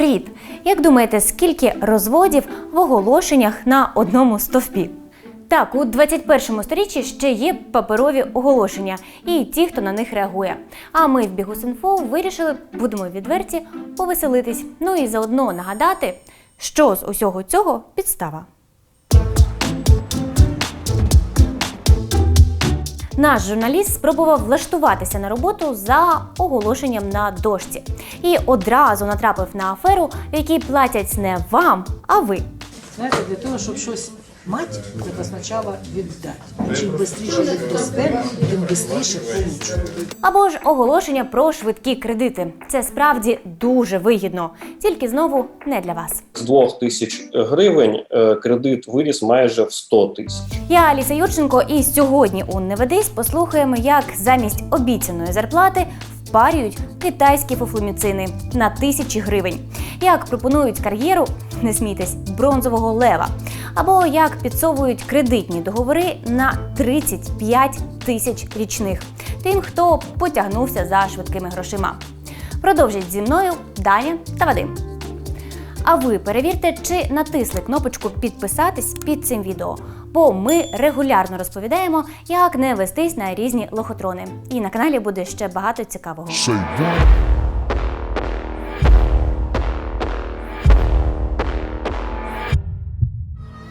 Привіт! Як думаєте, скільки розводів в оголошеннях на одному стовпі? Так, у 21 сторіччі ще є паперові оголошення і ті, хто на них реагує. А ми в Бігус.Інфо вирішили, будемо відверті, повеселитись. Ну і заодно нагадати, що з усього цього підстава. Наш журналіст спробував влаштуватися на роботу за оголошенням на дошці і одразу натрапив на аферу, в якій платять не вам, а ви. Знаєте, для того, щоб щось мати, треба спочатку віддати. Чим швидше віддасте, тим швидше получите. Або ж оголошення про швидкі кредити. Це справді дуже вигідно, тільки знову не для вас. З 2 тисяч гривень е, кредит виріс майже в 100 тисяч. Я Аліса Юрченко, і сьогодні у «Не ведись» послухаємо, як замість обіцяної зарплати впарюють китайські фуфломіцини на тисячі гривень, як пропонують кар'єру, не смійтесь, бронзового лева, або як підсовують кредитні договори на 35 тисяч річних тим, хто потягнувся за швидкими грошима. Продовжіть зі мною Даня та Вадим. А ви перевірте, чи натисли кнопочку підписатись під цим відео, бо ми регулярно розповідаємо, як не вестись на різні лохотрони. І на каналі буде ще багато цікавого.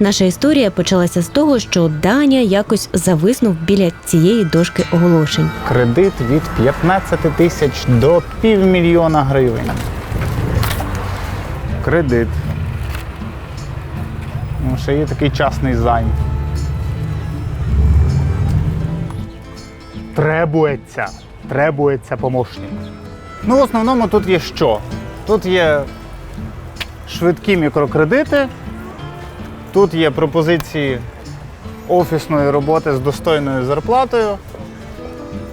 Наша історія почалася з того, що Даня якось зависнув біля цієї дошки оголошень. Кредит від 15 тисяч до півмільйона гривень. Кредит. Ну, ще є такий частний займ. Требується. Требується помощник. Ну, в основному тут є що? Тут є швидкі мікрокредити, тут є пропозиції офісної роботи з достойною зарплатою.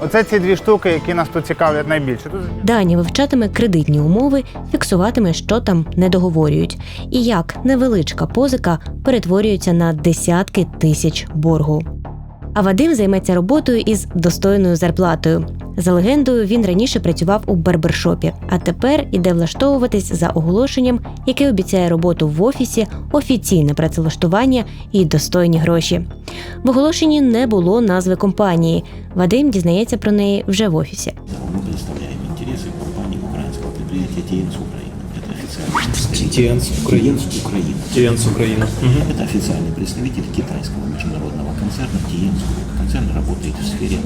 Оце ці дві штуки, які нас тут цікавлять найбільше. Дані вивчатиме кредитні умови, фіксуватиме, що там не договорюють, і як невеличка позика перетворюється на десятки тисяч боргу. А Вадим займеться роботою із достойною зарплатою. За легендою, він раніше працював у барбершопі, а тепер іде влаштовуватись за оголошенням, яке обіцяє роботу в офісі, офіційне працевлаштування і достойні гроші. В оголошенні не було назви компанії. Вадим дізнається про неї вже в офісі. Мы представляем интересы компании украинского предприятия ТИЕНС Украина. Это официальный ТИЕНС Украина. Украина. ТІЕНС Україна. Это официальный представитель китайского международного концерна ТИЕНС. Концерн работает в сфере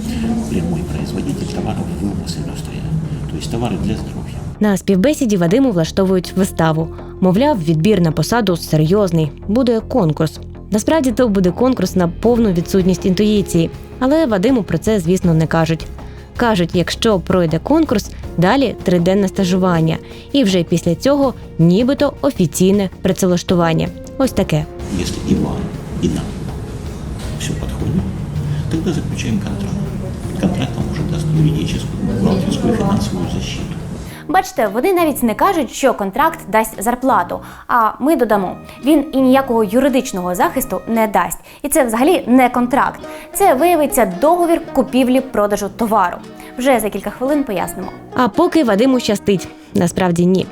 прямой производитель товаров wellness индустрия. То есть товары для здоровья. На співбесіді Вадиму влаштовують виставу. Мовляв, відбір на посаду серйозний, буде конкурс. Насправді то буде конкурс на повну відсутність інтуїції, але Вадиму про це, звісно, не кажуть. Кажуть, якщо пройде конкурс, далі триденне стажування, і вже після цього нібито офіційне працевлаштування. Ось таке. И вам, и нам все подходит, тогда заключаем контракт. Контракт вам уже даст юридическую, бухгалтерскую финансовую защиту. Бачите, вони навіть не кажуть, що контракт дасть зарплату. А ми додамо, він і ніякого юридичного захисту не дасть. І це взагалі не контракт. Це виявиться договір купівлі-продажу товару. Вже за кілька хвилин пояснимо. А поки Вадиму щастить. Насправді ні.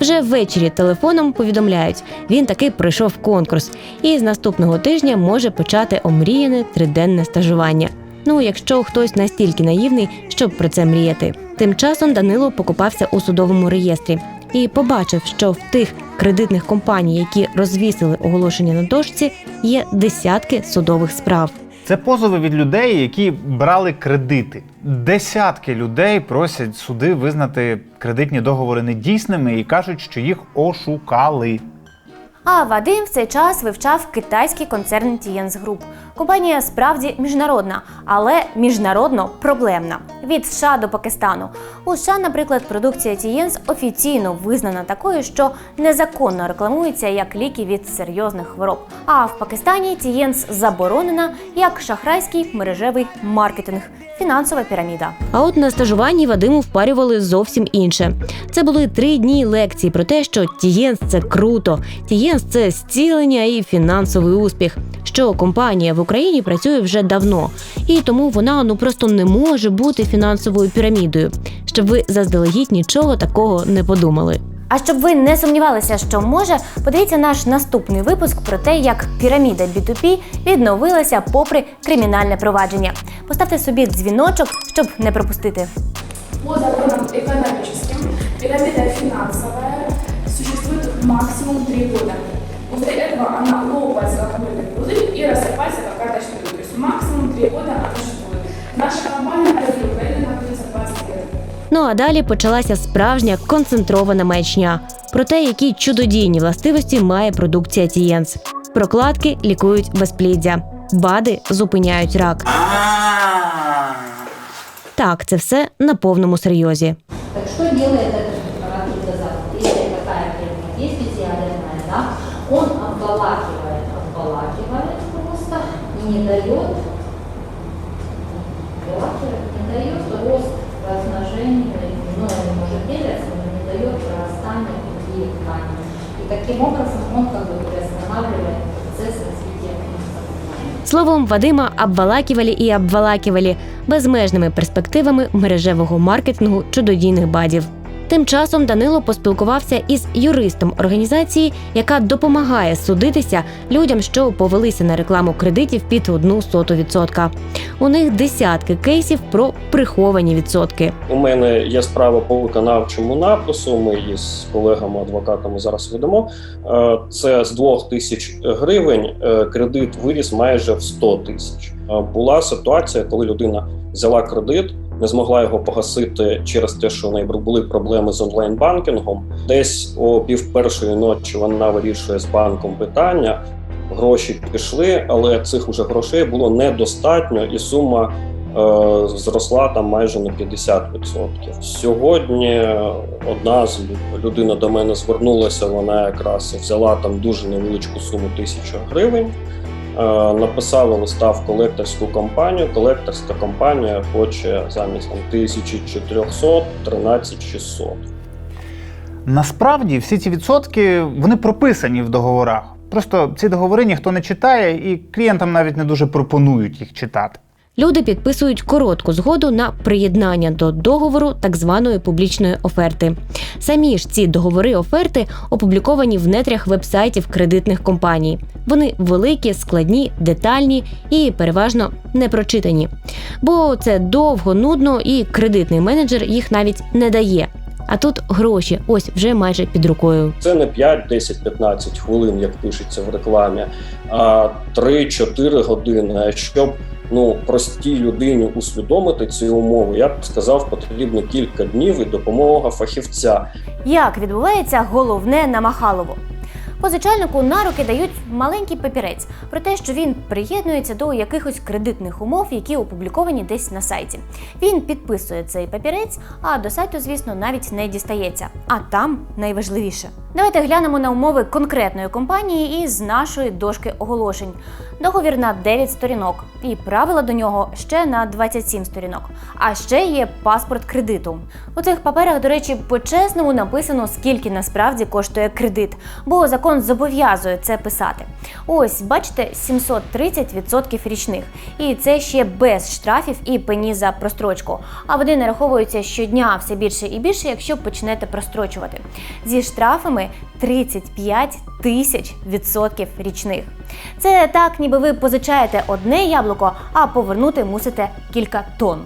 Вже ввечері телефоном повідомляють, він таки пройшов конкурс і з наступного тижня може почати омріяне триденне стажування. Ну, якщо хтось настільки наївний, щоб про це мріяти. Тим часом Данило покопався у судовому реєстрі і побачив, що в тих кредитних компаній, які розвісили оголошення на дошці, є десятки судових справ. Це позови від людей, які брали кредити. Десятки людей просять суди визнати кредитні договори недійсними і кажуть, що їх ошукали. А Вадим в цей час вивчав китайський концерн Тієнс Груп. Компанія справді міжнародна, але міжнародно проблемна від США до Пакистану. У США, наприклад, продукція Тієнс офіційно визнана такою, що незаконно рекламується як ліки від серйозних хвороб. А в Пакистані Тієнс заборонена як шахрайський мережевий маркетинг, фінансова піраміда. А от на стажуванні Вадиму впарювали зовсім інше. Це були три дні лекції про те, що Тієнс це круто, Тієнс це зцілення і фінансовий успіх. Що компанія в Україні працює вже давно, і тому вона ну просто не може бути фінансовою пірамідою, щоб ви заздалегідь нічого такого не подумали. А А щоб ви не сумнівалися, що може, подивіться наш наступний випуск про те, як піраміда B2P відновилася попри кримінальне провадження. Поставте собі дзвіночок, щоб не пропустити. По законам экономическим пирамида финансовая существует максимум 3 года. После этого она лопается как мыльный пузырь максимум 3 года она существует. Наша компания в Украине находится 20 лет. Ну а далі почалася справжня концентрована маячня про те, які чудодійні властивості має продукція Тієнс. Прокладки лікують безпліддя, бади зупиняють рак. Так, це все на повному серйозі. Так что делает этот препарат глюкозат? Если такая клетка есть специальная, да, он обволакивает, обволакивает просто и не дает, другие ткани. И таким образом он как бы приостанавливает процесс развития. Словом, Вадима обвалаківалі і обвалаківалі безмежними перспективами мережевого маркетингу чудодійних бадів. Тим часом Данило поспілкувався із юристом організації, яка допомагає судитися людям, що повелися на рекламу кредитів під одну соту відсотка. У них десятки кейсів про приховані відсотки. У мене є справа по виконавчому напису. Ми її з колегами-адвокатами зараз ведемо. Е, Це з 2 тисяч гривень е, кредит виріс майже в 100 тисяч. Е, Була ситуація, коли людина взяла кредит, не змогла його погасити через те, що у неї були проблеми з онлайн-банкінгом. Десь о пів першої ночі вона вирішує з банком питання. Гроші пішли, але цих уже грошей було недостатньо, і сума е, зросла там майже на 50%. Сьогодні одна з людина до мене звернулася. Вона якраз взяла там дуже невеличку суму тисячу гривень. Е, Написала листа в колекторську компанію. Колекторська компанія хоче замість там 1400 13600. Насправді всі ці відсотки вони прописані в договорах. Просто ці договори ніхто не читає, і клієнтам навіть не дуже пропонують їх читати. Люди підписують коротку згоду на приєднання до договору так званої публічної оферти. Самі ж ці договори оферти опубліковані в нетрях вебсайтів кредитних компаній. Вони великі, складні, детальні і переважно не прочитані. Бо це довго, нудно, і кредитний менеджер їх навіть не дає. А тут гроші, ось вже майже під рукою. Це не 5, 10, 15 хвилин, як пишеться в рекламі, а 3-4 години. Щоб ну простій людині усвідомити ці умови, я б сказав, потрібно кілька днів і допомога фахівця. Як відбувається головне на Махалово? Позичальнику на руки дають маленький папірець про те, що він приєднується до якихось кредитних умов, які опубліковані десь на сайті. Він підписує цей папірець, а до сайту, звісно, навіть не дістається. А там найважливіше. Давайте глянемо на умови конкретної компанії із нашої дошки оголошень. Договір на 9 сторінок, і правила до нього ще на 27 сторінок. А ще є паспорт кредиту. У цих паперах, до речі, по-чесному написано, скільки насправді коштує кредит, бо закон зобов'язує це писати. Ось, бачите, 730% річних. І це ще без штрафів і пені за прострочку. А вони нараховуються щодня все більше і більше, якщо почнете прострочувати. Зі штрафами 35 тисяч відсотків річних. Це так, ніби ви позичаєте одне яблуко, а повернути мусите кілька тонн.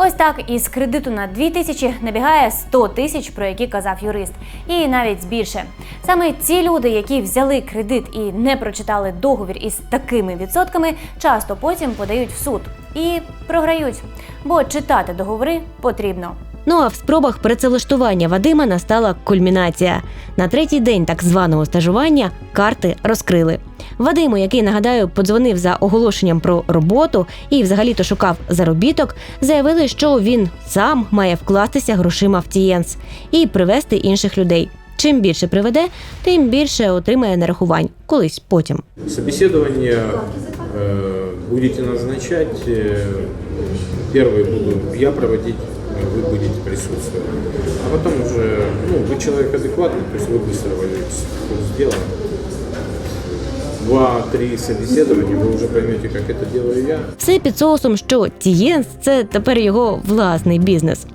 Ось так із кредиту на 2 тисячі набігає 100 тисяч, про які казав юрист, і навіть більше. Саме ці люди, які взяли кредит і не прочитали договір із такими відсотками, часто потім подають в суд і програють, бо читати договори потрібно. Ну а в спробах працевлаштування Вадима настала кульмінація. На третій день так званого стажування карти розкрили. Вадиму, який нагадаю, подзвонив за оголошенням про роботу і взагалі-то шукав заробіток, заявили, що він сам має вкластися грошима в Тієнс і привести інших людей. Чим більше приведе, тим більше отримає нарахувань колись потім. Собеседование э, будете назначать. э, Первый буду я проводить, э, вы будете присутствовать. А потом уже, ну, вы человек адекватный, то есть вы быстро войдете в курс дела. два-три собеседования, вы уже поймете, как это делаю я. Все під соусом, що Тієнс це тепер його власний бізнес.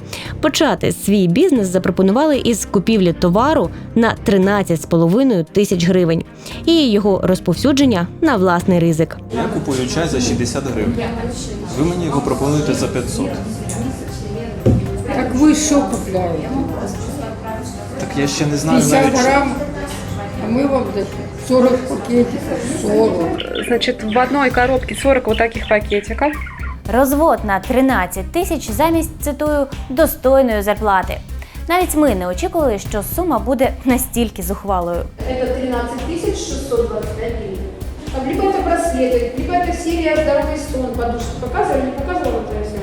Почати свій бізнес запропонували із купівлі товару на 13,5 тисяч гривень і його розповсюдження на власний ризик. Я купую чай за 60 гривень. Ви мені його пропонуєте за 500. Так ви що купляєте? Так я ще не знаю 50 навіть. що- грам, а ми вам десь 40 пакетиків, 40. Значит, в одной коробке 40 вот таких пакетиков. Розвод на 13 тисяч замість цитую достойної зарплати. Навіть ми не очікували, що сума буде настільки зухвалою. Это 13 625 гривен. Там либо это браслеты, либо это серия «Здоровый сон», подушки. Показывали, не показывала это все?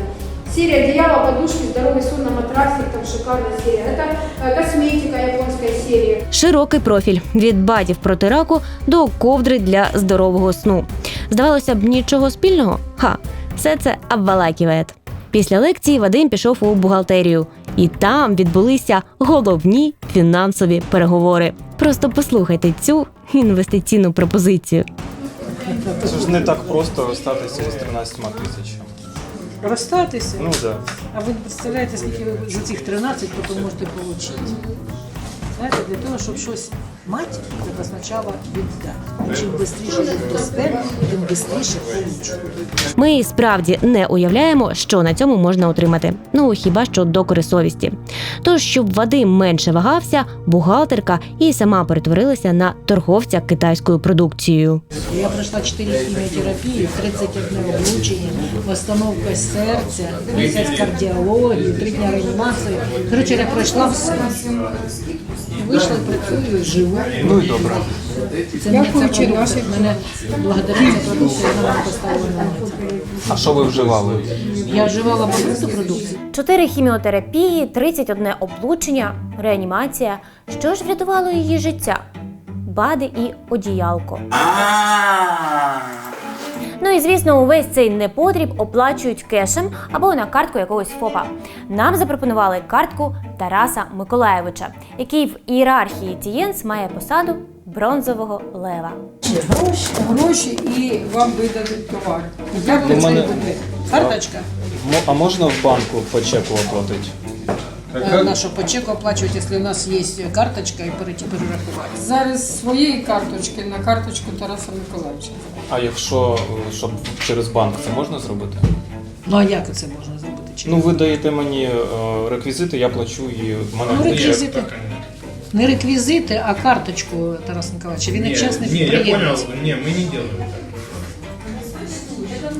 Серия одеяла, подушки, «Здоровый сон» на матрасик, там шикарная серия. Это э, косметика, японская серия. Широкий профіль від бадів проти раку до ковдри для здорового сну. Здавалося б, нічого спільного? Ха, все це обвалакиває. Після лекції Вадим пішов у бухгалтерію, і там відбулися головні фінансові переговори. Просто послухайте цю інвестиційну пропозицію. Це ж не так просто розстатися з 13 тисячами. Розстатися. Ну. Да. А ви не представляєте, скільки ви за цих 13 потім можете отримати? Знаєте, для того, щоб щось мати, треба спочатку віддати. І чим швидше віддасте, тим швидше получите. Ми і справді не уявляємо, що на цьому можна отримати. Ну хіба що докори совісті. Тож, щоб Вадим менше вагався, бухгалтерка і сама перетворилася на торговця китайською продукцією. Я пройшла 4 хіміотерапії, 31 облучення, восстановка серця, місяць кардіології, 3 дні реанімації. Коротше, я пройшла все. Вийшла працюю, живу. Ну і добре. Це мені ця продукція, мене благодаря цій продукції вона мене поставила на. А що ви вживали? Я вживала багато продукції. Чотири хіміотерапії, 31 облучення, реанімація. Що ж врятувало її життя? Бади і одіялко. Ну і звісно, увесь цей непотріб оплачують кешем або на картку якогось ФОПа. Нам запропонували картку Тараса Миколаєвича, який в ієрархії Тієнс має посаду бронзового лева. Гроші, гроші і вам видадуть товар. Як ви це мене-? Карточка. А можна в банку по чеку оплатити? Е, На що по чеку оплачувати, якщо у нас є карточка і перейти перерахувати. Зараз з своєї карточки на карточку Тараса Миколаївича. А якщо е, щоб через банк це можна зробити? Ну а як це можна зробити? Чи Ну ви даєте мені е, реквізити, я плачу і в мене Ну, реквізити. Не реквізити, а карточку Тараса Миколаївича. Він як чесний підприємець. Не, мы не делаем так.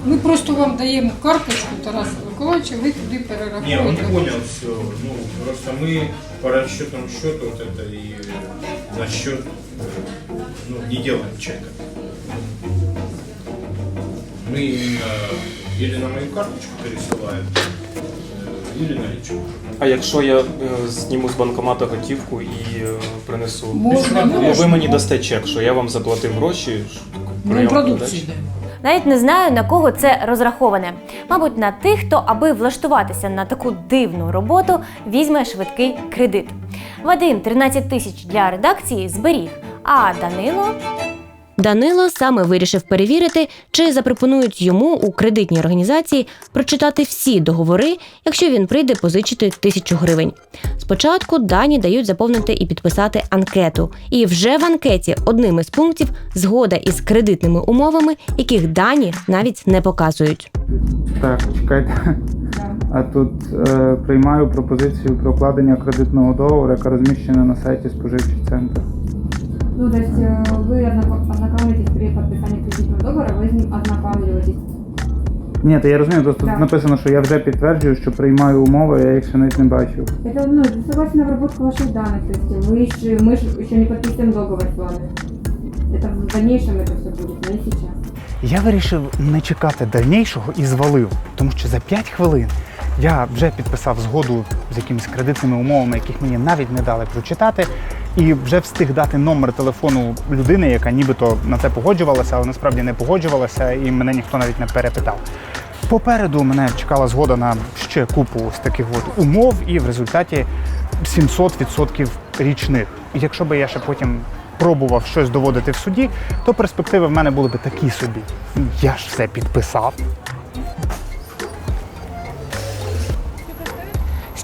Ми просто вам даємо карточку Тараса Миколаївича, ви туди Не, он перераховуєте. понял все. Ну, просто мы по расчетам счета вот это и на счет э, ну, не делаем чека. Мы именно или на мою карточку пересылаем, э, или наличку. А якщо я е, зніму з банкомата готівку і е, принесу? Можна, Ну, можна. ви мені дасте чек, що я вам заплатив гроші. що Ми прийом продукцію передачі? даємо. навіть не знаю на кого це розраховане. Мабуть, на тих, хто, аби влаштуватися на таку дивну роботу, візьме швидкий кредит. Вадим 13 тисяч для редакції зберіг, а Данило Данило саме вирішив перевірити, чи запропонують йому у кредитній організації прочитати всі договори, якщо він прийде позичити тисячу гривень. Спочатку дані дають заповнити і підписати анкету. І вже в анкеті одним із пунктів згода із кредитними умовами, яких дані навіть не показують. Так, чекайте. А тут е, приймаю пропозицію про укладення кредитного договору, яка розміщена на сайті споживчий центр. Ну, то есть э, вы ознако- ознакомитесь при подписании кредитного договора, вы с ним ознакомливаетесь. Ні, то я розумію, просто Так. тут написано, що я вже підтверджую, що приймаю умови, я їх ще навіть не бачив. Это, ну, это согласие на обработку ваших данных, то есть вы еще, мы ж еще не подписываем договор с вами. Это в дальнейшем это все будет, не сейчас. Я вирішив не чекати дальнішого і звалив, тому що за 5 хвилин я вже підписав згоду з якимись кредитними умовами, яких мені навіть не дали прочитати, і вже встиг дати номер телефону людини, яка нібито на це погоджувалася, але насправді не погоджувалася, і мене ніхто навіть не перепитав. Попереду мене чекала згода на ще купу з таких от умов, і в результаті 700% річних. Якщо би я ще потім пробував щось доводити в суді, то перспективи в мене були б такі собі. Я ж все підписав.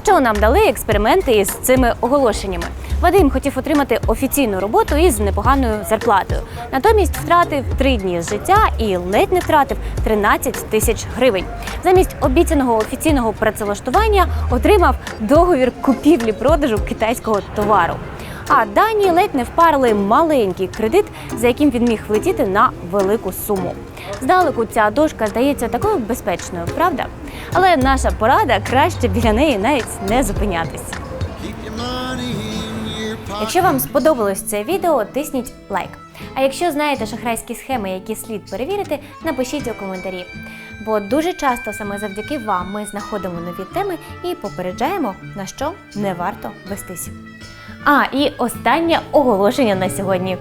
Що нам дали експерименти із цими оголошеннями? Вадим хотів отримати офіційну роботу із непоганою зарплатою. Натомість втратив три дні з життя і ледь не втратив 13 тисяч гривень. Замість обіцяного офіційного працевлаштування отримав договір купівлі-продажу китайського товару. А Дані ледь не впарили маленький кредит, за яким він міг влетіти на велику суму. Здалеку ця дошка здається такою безпечною, правда? Але наша порада краще біля неї навіть не зупинятись. Якщо вам сподобалось це відео, тисніть лайк. А якщо знаєте шахрайські схеми, які слід перевірити, напишіть у коментарі. Бо дуже часто саме завдяки вам ми знаходимо нові теми і попереджаємо, на що не варто вестись. А, і останнє оголошення на сьогодні.